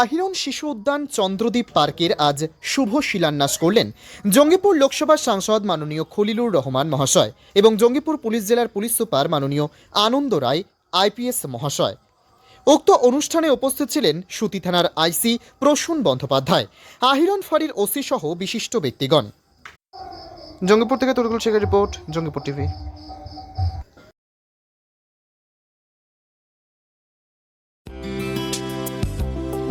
আহিরন শিশু উদ্যান চন্দ্রদ্বীপ পার্কের আজ শুভ শিলান্যাস করলেন। জঙ্গিপুর লোকসভার সাংসদ মাননীয় খলিলুর রহমান মহাশয় এবং জঙ্গিপুর পুলিশ জেলার পুলিশ সুপার মাননীয় আনন্দ রায়, আইপিএস মহাশয়। উক্ত অনুষ্ঠানে উপস্থিত ছিলেন সুতি থানার আইসি প্রসূন বন্দ্যোপাধ্যায়। আহিরন ফাঁড়ির ওসি সহ বিশিষ্ট ব্যক্তিগণ। জঙ্গিপুর থেকে তরকুল শেখের রিপোর্ট, জঙ্গিপুর টিভি।